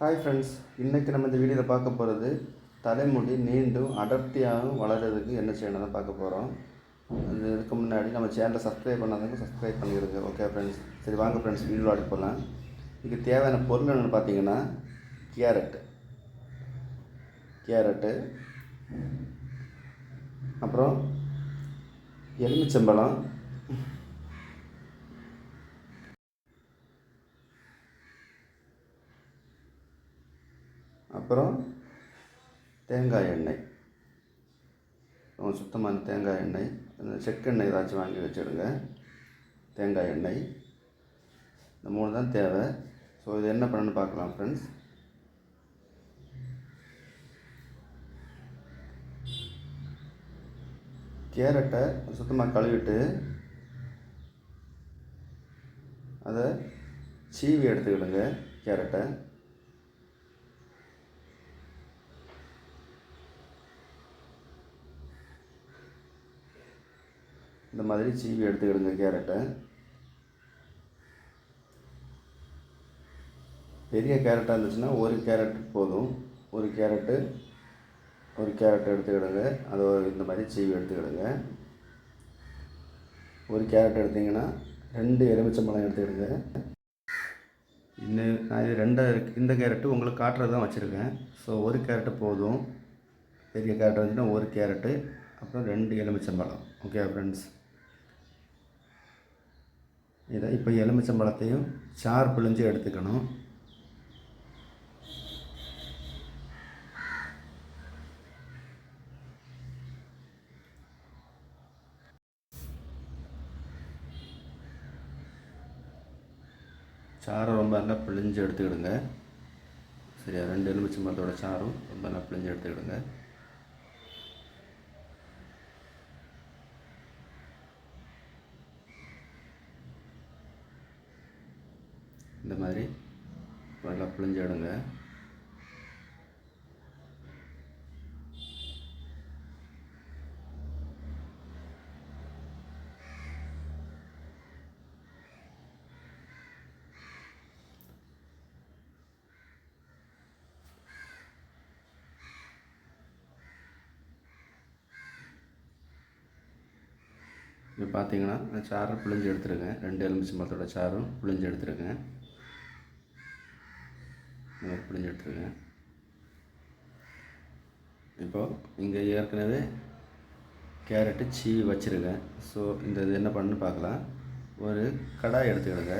Hi friends இன்றைக்கி நம்ம இந்த வீடியோவில் பார்க்க போகிறது தலைமுடி நீண்டும் அடர்த்தியாகவும் வளர்கிறதுக்கு என்ன செய்யணும் பார்க்க போகிறோம் அது இதுக்கு முன்னாடி நம்ம சேனலை சப்ஸ்கிரைப் பண்ணாதவங்க சப்ஸ்கிரைப் பண்ணிடுங்க ஓகே ஃப்ரெண்ட்ஸ் சரி வாங்க ஃப்ரெண்ட்ஸ் வீடியோ ஆடி போகலாம் இதுக்கு தேவையான பொருள் என்னென்னு பார்த்தீங்கன்னா கேரட்டு கேரட்டு அப்புறம் எலுமிச்சம்பழம். அப்புறம் தேங்காய் எண்ணெய். சுத்தமான தேங்காய் எண்ணெய் அந்த செக்கெண்ணெய் ஏதாச்சும் வாங்கி வச்சுடுங்க. தேங்காய் எண்ணெய். இந்த மூணு தான் தேவை. ஸோ இது என்ன பண்ணணும்னு பார்க்கலாம் ஃப்ரெண்ட்ஸ் கேரட்டை சுத்தமாக கழுவிட்டு அதை சீவி எடுத்துக்கிடுங்க கேரட்டை. இந்த மாதிரி சீவி எடுத்துக்கிடுங்க கேரட்டை. பெரிய கேரட்டாக இருந்துச்சுன்னா ஒரு கேரட் போதும். ஒரு கேரட்டு ஒரு கேரட் எடுத்துக்கிடுங்க. அதை இந்த மாதிரி சீவி எடுத்துக்கிடுங்க. ஒரு கேரட் எடுத்திங்கன்னா ரெண்டு எலுமிச்சம்பழம் எடுத்துக்கிடுங்க. இன்னும் நான் இது ரெண்டு இந்த கேரட்டு உங்களுக்கு காட்டுறது தான் வச்சுருக்கேன். ஸோ ஒரு கேரட்டு போதும். பெரிய கேரட் வந்துச்சுன்னா ஒரு கேரட்டு அப்புறம் ரெண்டு எலுமிச்சம்பழம். ஓகே ஃப்ரெண்ட்ஸ் இதை இப்போ எலுமிச்சம்பழத்தையும் சாறு பிழிஞ்சு எடுத்துக்கணும். சாரை ரொம்ப நல்லா பிழிஞ்சு எடுத்துக்கிடுங்க. சரியா ரெண்டு எலுமிச்சம்பழத்தோட சாரும் ரொம்ப நல்லா பிழிஞ்சு எடுத்துக்கிடுங்க. இந்த மாதிரி. நல்லா பிழிஞ்சு எடுங்க இப்போ பார்த்தீங்கன்னா நான் சாரை பிழிஞ்சு எடுத்துருக்கேன் ரெண்டு எலுமிச்சம்பழத்தோட சாரும் பிழிஞ்சு எடுத்துருக்கேன் இந்த மாதிரி இப்போது இங்கே ஏற்கனவே கேரட்டு சீவி வச்சுருக்கேன். ஸோ இந்த இது என்ன பண்ணுன்னு பார்க்கலாம். ஒரு கடாய் எடுத்துக்கிடுங்க.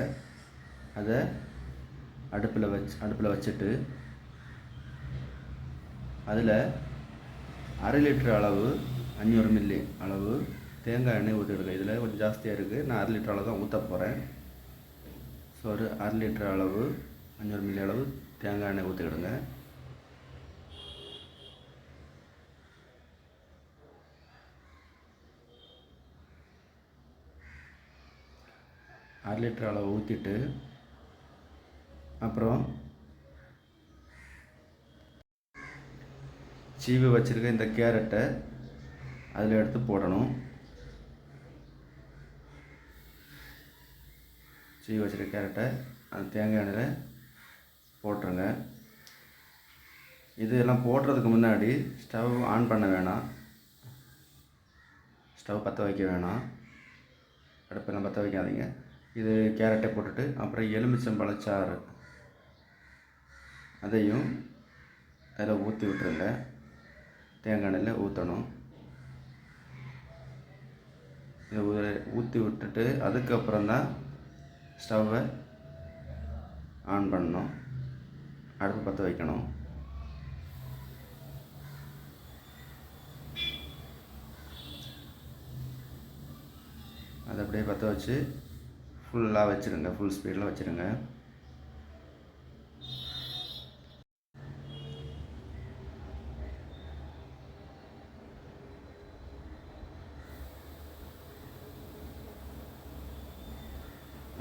அதை அடுப்பில் வச்சு அடுப்பில் வச்சுட்டு அதில் அரை லிட்டர் அளவு அஞ்சூறு மில்லி அளவு தேங்காய் எண்ணெய் ஊற்றிடுங்க இதில் கொஞ்சம் ஜாஸ்தியாக இருக்குது நான் அரை லிட்டர் அளவு தான் ஊற்ற போகிறேன் ஸோ ஒரு அரை லிட்டர் அளவு அஞ்சூறு மில்லி அளவு தேங்காய் எண்ணெய் ஊற்றிக்கிடுங்க அரை லிட்டர் அளவு ஊற்றிட்டு அப்புறம் சீவி வச்சுருக்க இந்த கேரட்டை அதில் எடுத்து போடணும். சீவி வச்சுருக்க கேரட்டை அந்த தேங்காய் எண்ணெயில் போட்டுருங்க. இது எல்லாம் போடுறதுக்கு முன்னாடி ஸ்டவ் ஆன் பண்ண வேணாம். ஸ்டவ் பற்ற வைக்க வேணாம். அடுப்பெல்லாம் பற்ற வைக்காதீங்க. இது கேரட்டை போட்டுட்டு அப்புறம் எலுமிச்சம்பழச்சாறு அதையும் அதில் ஊற்றி விட்டுருங்க. தேங்காய் எண்ணெயில் ஊற்றணும் இதை ஊற்றி விட்டுட்டு அதுக்கப்புறம் தான் ஸ்டவ்வை ஆன் பண்ணணும். அடுப்பு பற்ற வைக்கணும் அதை அப்படியே பற்ற வச்சு ஃபுல்லாக வச்சுருங்க ஃபுல் ஸ்பீடில் வச்சுருங்க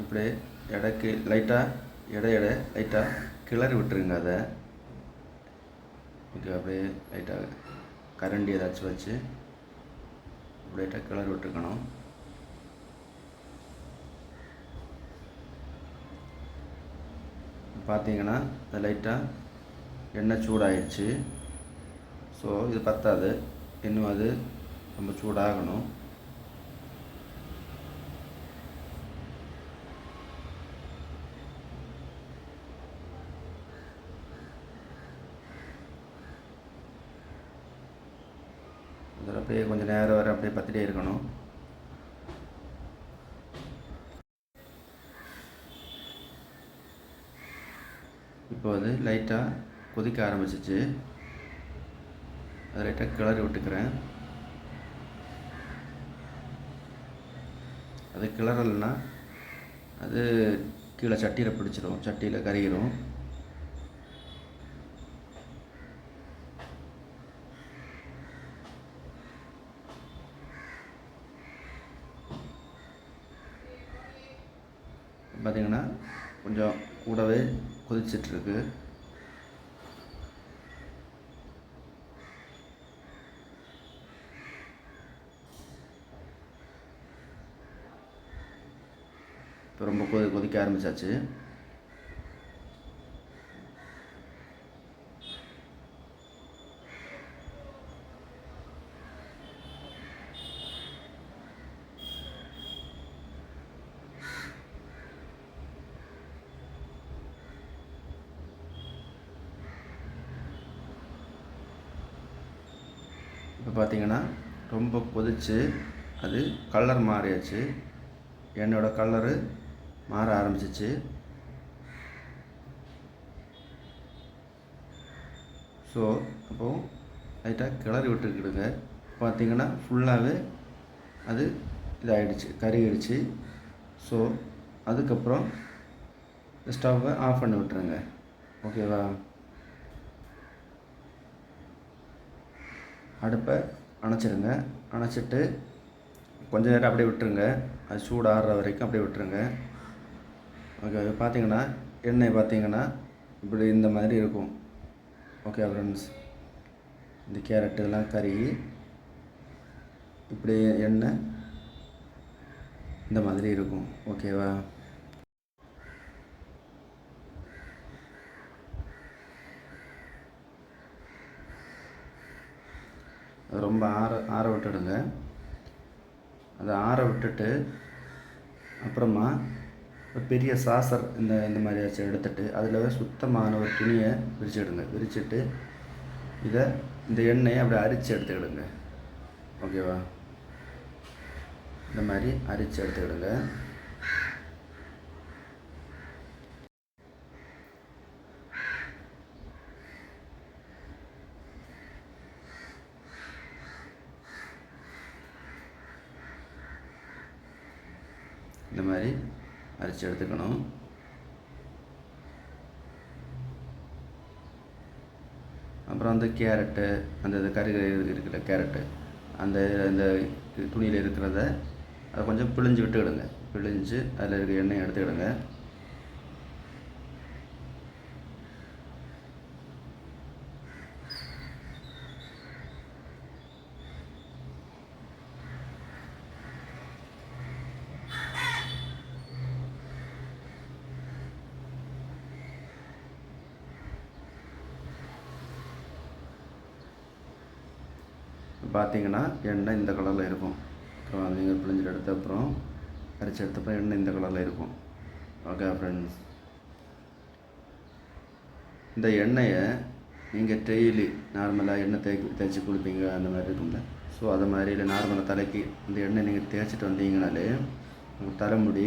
இப்படி எடைக்கு லைட்டாக எடை எடை லைட்டாக கிளறி விட்டுருங்க அதை. ஓகே அப்படியே லைட்டாக கரண்டி ஏதாச்சும் வச்சு லைட்டாக கிளறி விட்டுருக்கணும். பார்த்தீங்கன்னா அது லைட்டாக எண்ணெய் சூடாயிடுச்சு ஸோ இது பத்தாது. இன்னும் அது ரொம்ப சூடாகணும். அதில் அப்படியே கொஞ்சம் நேரம் வர அப்படியே பத்திட்டே இருக்கணும். இப்போ அது லைட்டாக கொதிக்க ஆரம்பிச்சிச்சு. அதை லைட்டாக கிளறி விட்டுக்கிறேன். அது கிளறலைன்னா அது கீழே சட்டியில் பிடிச்சிரும் சட்டியில் கருகிரும். பார்த்தீங்கன்னா கொஞ்சம் கூடவே கொதிச்சிட்ருக்கு. இப்போ ரொம்ப கொதி கொதிக்க ஆரம்பிச்சாச்சு. பார்த்தீங்கன்னா ரொம்ப கொதிச்சு அது கலர் மாறியாச்சு. என்னோட கலரு மாற ஆரம்பிச்சிச்சு. ஸோ அப்போது லைட்டாக கிளறி விட்டுக்கிடுங்க பார்த்தீங்கன்னா ஃபுல்லாகவே அது இதாகிடுச்சு கருகிடுச்சு. ஸோ அதுக்கப்புறம் ஸ்டவ்வை ஆஃப் பண்ணி விட்டுருங்க. ஓகேவா அடுப்பை அணைச்சிருங்க. அணைச்சிட்டு கொஞ்சம் நேரம் அப்படியே விட்டுருங்க. அது சூடு ஆறுற வரைக்கும் அப்படியே விட்டுருங்க. ஓகே பார்த்தீங்கன்னா எண்ணெய் பார்த்தீங்கன்னா இப்படி இந்த மாதிரி இருக்கும். ஓகே ஃப்ரெண்ட்ஸ் இந்த கேரட் கருகி இப்படி எண்ணெய் இந்த மாதிரி இருக்கும். ஓகேவா அது ரொம்ப ஆற ஆற விட்டுடுங்க. அதை ஆற விட்டுட்டு அப்புறமா ஒரு பெரிய சாசர் இந்த இந்த மாதிரியாச்சும் எடுத்துட்டு அதில் சுத்தமான ஒரு துணியை விரிச்சிடுங்க. விரிச்சிட்டு இதை இந்த எண்ணெயை அப்படியே அரிச்சு எடுத்துக்கிடுங்க. ஓகேவா? இந்த மாதிரி அரிச்சு எடுத்துக்கிடுங்க. மாதிரி அரைச்சி எடுத்துக்கணும். அப்புறம் வந்து கேரட்டு அந்த இது கருகிற இருக்கிற கேரட்டு. அந்த அந்த துணியில் இருக்கிறத அதை கொஞ்சம் பிழிஞ்சு விட்டுக்கிடுங்க. பிழிஞ்சு அதில் இருக்கிற எண்ணெயை எடுத்துக்கிடுங்க. பார்த்தீங்கன்னா எண்ணெய் இந்த கலரில் இருக்கும். அப்புறம் நீங்கள் பிழிஞ்சிட்டு எடுத்த அப்புறம் அரைச்சி எடுத்தப்போ எண்ணெய் இந்த கலரில் இருக்கும். ஓகே ஃப்ரெண்ட்ஸ் இந்த எண்ணெயை நீங்கள் டெய்லி நார்மலாக எண்ணெய் தேய்ச்சி தேய்ச்சி குளிப்பீங்க அந்த மாதிரி இருக்கும்ல. ஸோ அது மாதிரி இல்லை நார்மலாக தலைக்கு இந்த எண்ணெய் நீங்கள் தேய்ச்சிட்டு வந்தீங்கனாலே உங்கள் தலைமுடி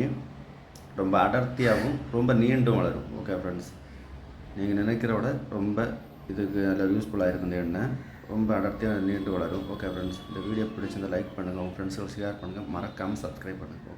ரொம்ப அடர்த்தியாகவும் ரொம்ப நீண்டும் வளரும். ஓகே ஃப்ரெண்ட்ஸ் நீங்கள் நினைக்கிற விட ரொம்ப இதுக்கு நல்ல யூஸ்ஃபுல்லாக இருக்கும் இந்த எண்ணெய். ரொம்ப அடர்த்தியாக நீண்டு வளரும். ஓகே ஃப்ரெண்ட்ஸ் இந்த வீடியோ பிடிச்சிருந்தால் லைக் பண்ணுங்கள் உங்கள் ஃப்ரெண்ட்ஸுக்கு ஷேர் பண்ணுங்கள் மறக்காமல் சப்ஸ்கிரைப் பண்ணுங்கள்